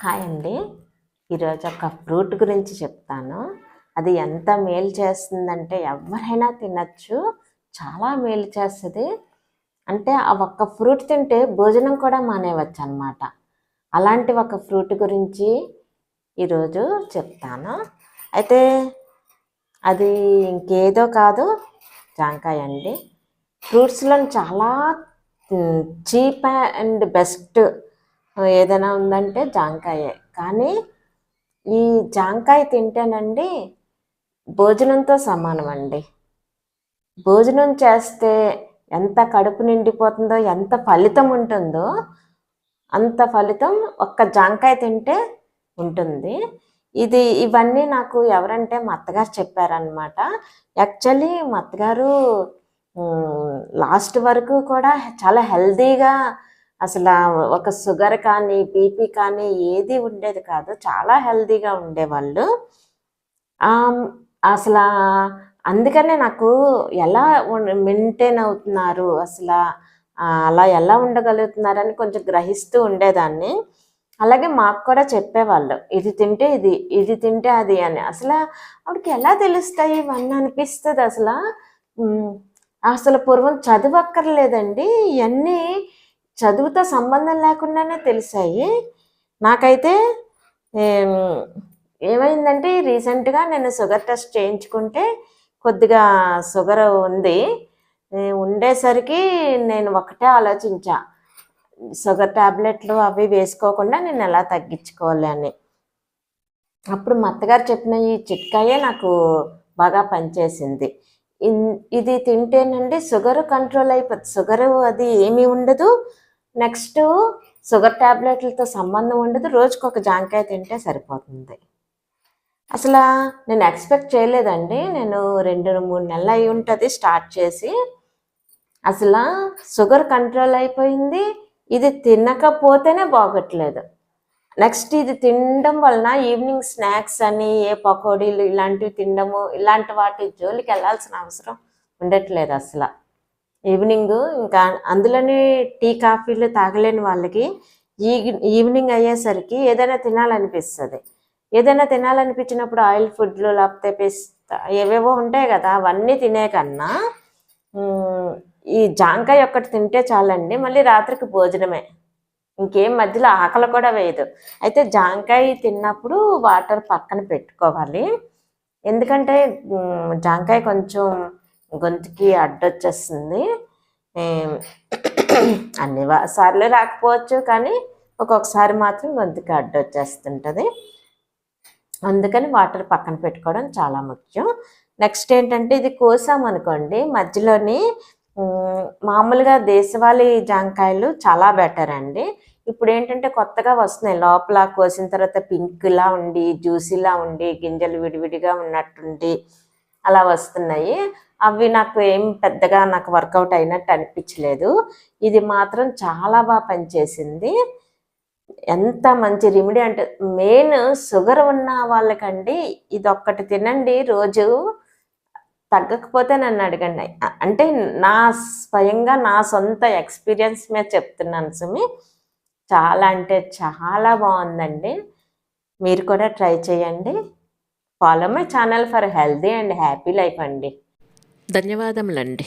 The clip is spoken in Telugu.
హాయ్ అండి. ఈరోజు ఒక ఫ్రూట్ గురించి చెప్తాను. అది ఎంత మేలు చేస్తుందంటే ఎవరైనా తినచ్చు. చాలా మేలు చేస్తుంది. అంటే ఆ ఒక్క ఫ్రూట్ తింటే భోజనం కూడా మానేవచ్చు అనమాట అలాంటి ఒక ఫ్రూట్ గురించి ఈరోజు చెప్తాను. అయితే అది ఇంకేదో కాదు. జాంకాయ అండి. ఫ్రూట్స్లో చాలా చీప్ అండ్ బెస్ట్ ఏదైనా ఉందంటే జాంకాయే. కానీ ఈ జాంకాయ తింటేనండి భోజనంతో సమానం అండి భోజనం చేస్తే ఎంత కడుపు నిండిపోతుందో ఎంత ఫలితం ఉంటుందో అంత ఫలితం ఒక్క జాంకాయ తింటే ఉంటుంది. ఇది ఇవన్నీ నాకు ఎవరంటే మా అత్తగారు చెప్పారనమాట యాక్చువల్లీ మా అత్తగారు లాస్ట్ వరకు కూడా చాలా హెల్దీగా అసలు ఒక షుగర్ కానీ బీపీ కానీ ఏది ఉండేది కాదు. చాలా హెల్తీగా ఉండేవాళ్ళు. అసలు అందుకనే నాకు ఎలా మెయింటైన్ అవుతున్నారు? అసలు అలా ఎలా ఉండగలుగుతున్నారని కొంచెం గ్రహిస్తూ ఉండేదాన్ని. అలాగే మాకు కూడా చెప్పేవాళ్ళు ఇది తింటే ఇది ఇది తింటే అది అని. అసలు ఆవిడకి ఎలా తెలుస్తాయి? ఇవన్నీ అనిపిస్తుంది అసలు. అసలు పూర్వం చదువక్కర్లేదండి. ఇవన్నీ చదువుతో సంబంధం లేకుండానే తెలిసాయి. నాకైతే ఏమైందంటే రీసెంట్గా నేను షుగర్ టెస్ట్ చేయించుకుంటే కొద్దిగా షుగర్ ఉంది. ఉండేసరికి నేను ఒకటే ఆలోచించా. షుగర్ ట్యాబ్లెట్లు అవి వేసుకోకుండా నేను ఎలా తగ్గించుకోవాలి అని. అప్పుడు మా అత్తగారు చెప్పిన ఈ చిట్కాయే నాకు బాగా పనిచేసింది. ఇది తింటేనండి షుగర్ కంట్రోల్ అయిపోతుంది షుగర్ అది ఏమీ ఉండదు. నెక్స్ట్ షుగర్ ట్యాబ్లెట్లతో సంబంధం ఉండదు. రోజుకు ఒక జాంకాయ తింటే సరిపోతుంది. అసలు నేను ఎక్స్పెక్ట్ చేయలేదండి. నేను రెండు మూడు నెలలు అయి ఉంటుంది స్టార్ట్ చేసి. అసలు షుగర్ కంట్రోల్ అయిపోయింది. ఇది తినకపోతేనే బాగట్లేదు. నెక్స్ట్ ఇది తినడం వలన ఈవినింగ్ స్నాక్స్ అని ఏ పకోడీలు ఇలాంటివి తినడము ఇలాంటి వాటి జోలికి వెళ్ళాల్సిన అవసరం ఉండట్లేదు అసలు. ఈవినింగ్ ఇంకా అందులోనే టీ కాఫీలు తాగలేని వాళ్ళకి ఈ ఈవినింగ్ అయ్యేసరికి ఏదైనా తినాలనిపిస్తుంది. ఏదైనా తినాలనిపించినప్పుడు ఆయిల్ ఫుడ్లు లేకపోతే పిస్తా ఏవేవో ఉంటాయి కదా అవన్నీ తినే కన్నా ఈ జాంకాయ ఒక్కటి తింటే చాలండి మళ్ళీ రాత్రికి భోజనమే. ఇంకేం మధ్యలో ఆకలి కూడా వేయదు. అయితే జాంకాయ తిన్నప్పుడు వాటర్ పక్కన పెట్టుకోవాలి. ఎందుకంటే జాంకాయ కొంచెం గొంతుకి అడ్డొచ్చేస్తుంది. అన్ని సార్లు రాకపోవచ్చు కానీ ఒక్కొక్కసారి మాత్రం గొంతుకి అడ్డొచ్చేస్తుంటుంది. అందుకని వాటర్ పక్కన పెట్టుకోవడం చాలా ముఖ్యం. నెక్స్ట్ ఏంటంటే ఇది కోసామనుకోండి మధ్యలోని మామూలుగా దేశవాళీ జాంకాయలు చాలా బెటర్ అండి. ఇప్పుడు ఏంటంటే కొత్తగా వస్తున్నాయి లోపల కోసిన తర్వాత పింక్లా ఉండి జ్యూసీలా ఉండి గింజలు విడివిడిగా ఉన్నట్టుండి అలా వస్తున్నాయి. అవి నాకు ఏం పెద్దగా నాకు వర్కౌట్ అయినట్టు అనిపించలేదు. ఇది మాత్రం చాలా బాగా పనిచేసింది. ఎంత మంచి రెమెడీ అంటే మెయిన్ షుగర్ ఉన్న వాళ్ళకండి ఇది ఒక్కటి తినండి. రోజు తగ్గకపోతే నన్ను అడగండి. అంటే నా స్వయంగా నా సొంత ఎక్స్పీరియన్స్ మీద చెప్తున్నాను సుమి. చాలా అంటే చాలా బాగుందండి. మీరు కూడా ట్రై చేయండి. Follow my channel for healthy and happy life అండి. ధన్యవాదములండి.